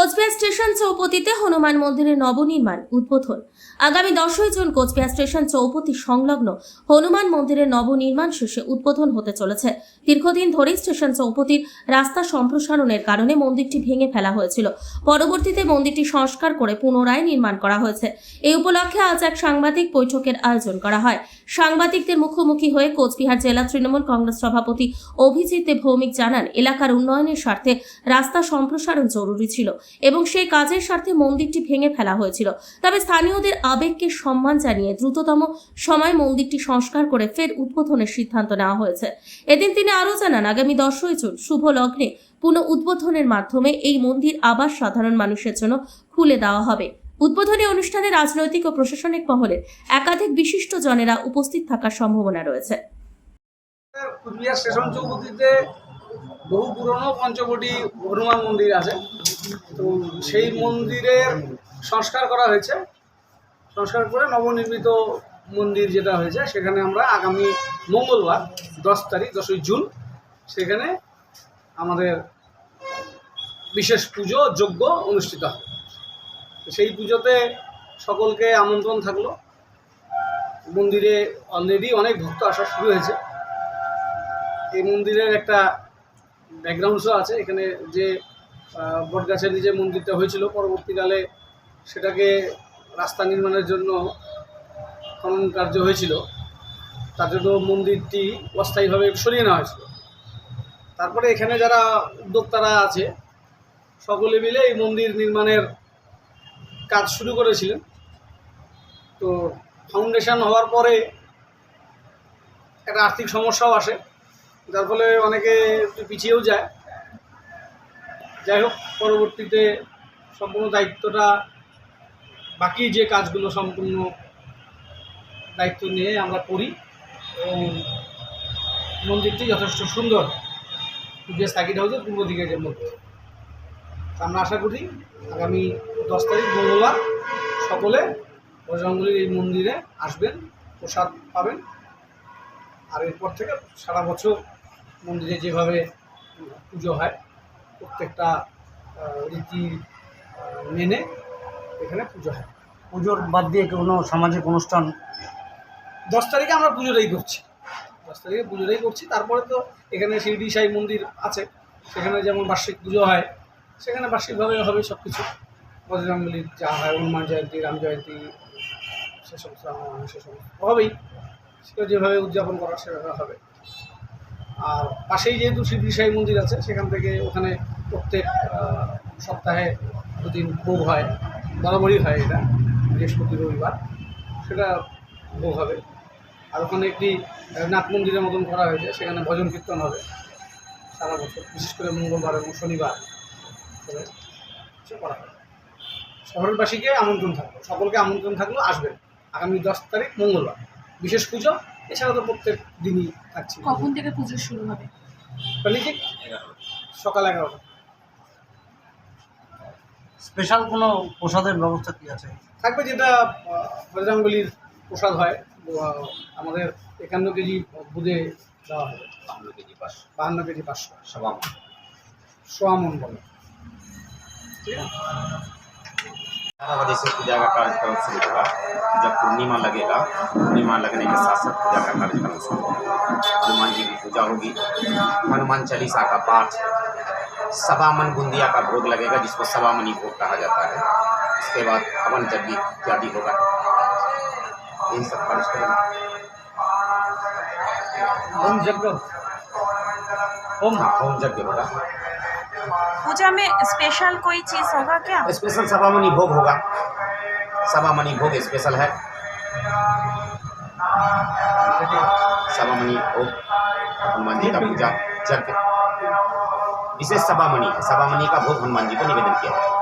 Cooch Behar station চৌপতিতে Hanuman মন্দিরের নবনির্মাণ উদ্বোধন। আগামী দশই জুন কোচবিহার স্টেশন চৌপতি সংলগ্ন হনুমান মন্দিরের নবনির্মাণ শেষে উদ্বোধন হতে চলেছে। দীর্ঘদিন ধরেই স্টেশন চৌপতির রাস্তা সম্প্রসারণের কারণে মন্দিরটি ভেঙে ফেলা হয়েছিল। পরবর্তীতে মন্দিরটি সংস্কার করে পুনরায় নির্মাণ করা হয়েছে। এই উপলক্ষে আজ এক সাংবাদিক বৈঠকের আয়োজন করা হয়। সাংবাদিকদের মুখোমুখি হয়ে কোচবিহার জেলা তৃণমূল কংগ্রেস সভাপতি অভিজিৎ ভৌমিক জানান, এলাকার উন্নয়নের স্বার্থে রাস্তা সম্প্রসারণ জরুরি ছিল। এবং সেই কাজের স্বার্থে মন্দিরটি ভেঙে ফেলা হয়েছিল। তবে স্থানীয়দের আবেগকে সম্মান জানিয়ে দ্রুততম সময় মন্দিরটি সংস্কার করে ফের উদ্বোধনের সিদ্ধান্ত নেওয়া হয়েছে। এদিন তিনি আরও জানান, আগামী দশই জুন শুভ লগ্নে পুনঃ উদ্বোধনের মাধ্যমে এই মন্দির আবার সাধারণ মানুষের জন্য খুলে দেওয়া হবে। উদ্বোধনী অনুষ্ঠানে রাজনৈতিক ও প্রশাসনিক মহলের একাধিক বিশিষ্ট জনেরা উপস্থিত থাকার সম্ভাবনা রয়েছে। কুচবিহার স্টেশন বহু পুরনো পঞ্চবটি হনুমান মন্দির আছে। তো সেই মন্দিরের সংস্কার করা হয়েছে। সংস্কার করে নবনির্মিত মন্দির যেটা হয়েছে, সেখানে আমরা আগামী মঙ্গলবার, দশ তারিখ, দশই জুন, সেখানে আমাদের বিশেষ পুজো, যজ্ঞ অনুষ্ঠিত হবে। সেই পুজোতে সকলকে আমন্ত্রণ থাকল। মন্দিরে অলরেডি অনেক ভক্ত আসা শুরু হয়েছে। এই মন্দিরের একটা ব্যাকগ্রাউন্ডসও আছে। এখানে যে বটগাছের যে মন্দিরটা হয়েছিল, পরবর্তীকালে সেটাকে রাস্তা নির্মাণের জন্য খনন কার্য হয়েছিল। তার জন্য মন্দিরটি অস্থায়ীভাবে সরিয়ে নেওয়া হয়েছিল। তারপরে এখানে যারা উদ্যোক্তারা আছে, সকলে মিলে এই মন্দির নির্মাণের কাজ শুরু করেছিলেন। তো ফাউন্ডেশন হওয়ার পরে একটা আর্থিক সমস্যাও আসে। যার ফলে অনেকে একটু পিছিয়েও যায়। যাই হোক, পরবর্তীতে সম্পূর্ণ দায়িত্বটা বাকি যে কাজগুলো সম্পূর্ণ দায়িত্ব নিয়ে আমরা করি এবং মন্দিরটি যথেষ্ট সুন্দর। যে সাকিটা হচ্ছে পূর্ব দিকে যে মন্দির আমরা আশা করি আগামী দশ তারিখ মঙ্গলবার সকলে বজরঙ্গলির এই মন্দিরে আসবেন, প্রসাদ পাবেন। আর এরপর থেকে সারা বছর মন্দিরে যেভাবে পুজো হয় প্রত্যেকটা রীতি মেনে এখানে পুজো হয়। পুজোর বাদ দিয়ে কোনো সামাজিক অনুষ্ঠান? দশ তারিখে আমরা পুজোটাই করছি। দশ তারিখে পুজোটাই করছি। তারপরে তো এখানে শিরডি সাই মন্দির আছে। সেখানে যেমন বার্ষিক পুজো হয় সেখানে বার্ষিকভাবে হবে সব কিছু বজরঙ্গলির যা হয় হনুমান জয়ন্তী রাম জয়ন্তী সে সমস্ত সে সমস্ত হবেই। সেটা যেভাবে উদযাপন করা সেভাবে হবে। আর পাশেই যেহেতু শিরডি সাই মন্দির আছে, সেখান থেকে ওখানে প্রত্যেক সপ্তাহে দুদিন ভোগ হয়, বরাবরই হয় এটা, বৃহস্পতি, রবিবার। সেটা ভোগ হবে। আর ওখানে একটি নাট মন্দিরের মতন করা হয়েছে, সেখানে ভজন কীর্তন হবে সারা বছর, বিশেষ করে মঙ্গলবার এবং শনিবার করা শহরবাসীকে আমন্ত্রণ থাকল, সকলকে আমন্ত্রণ থাকল, আসবেন। আগামী দশ তারিখ মঙ্গলবার। বিশেষ পুজো এছাড়া তো প্রত্যেক দিনই থাকছে। কখন থেকে পুজো শুরু হবে? মানে ঠিক সকাল এগারোটা। স্পেশাল কোনো প্রসাদের ব্যবস্থা কি আছে? থাকবে যেটা বজরঙ্গলির প্রসাদ হয় আমাদের একান্ন কেজি বুধে দেওয়া হবে বাহান্ন কেজি পাঁচশো। বাহান্ন কেজি পাঁচশো। সবা সোয়া মন বলে। ঠিক আছে? ग्यारह बजे से पूजा का कार्यक्रम शुरू होगा। जब पूर्णिमा लगेगा पूर्णिमा लगने के साथ साथ पूजा का कार्यक्रम शुरू होगा। हनुमान जी की पूजा होगी। हनुमान चालीसा का पाठ सवामन बुंदिया का भोग लगेगा जिसको सवामनी भोग कहा जाता है। इसके बाद हवन यज्ञ इत्यादि होगा यही सब कार्यक्रम होम यज्ञ होम हाँ होम यज्ञ होगा। पूजा में स्पेशल कोई चीज़ होगा क्या? स्पेशल सवामनी भोग होगा। सवामनी भोग स्पेशल है। सवामनी भोग हनुमान जी का पूजा जग विशेष सवामनी है। सवामनी का भोग हनुमान जी को निवेदन किया जाएगा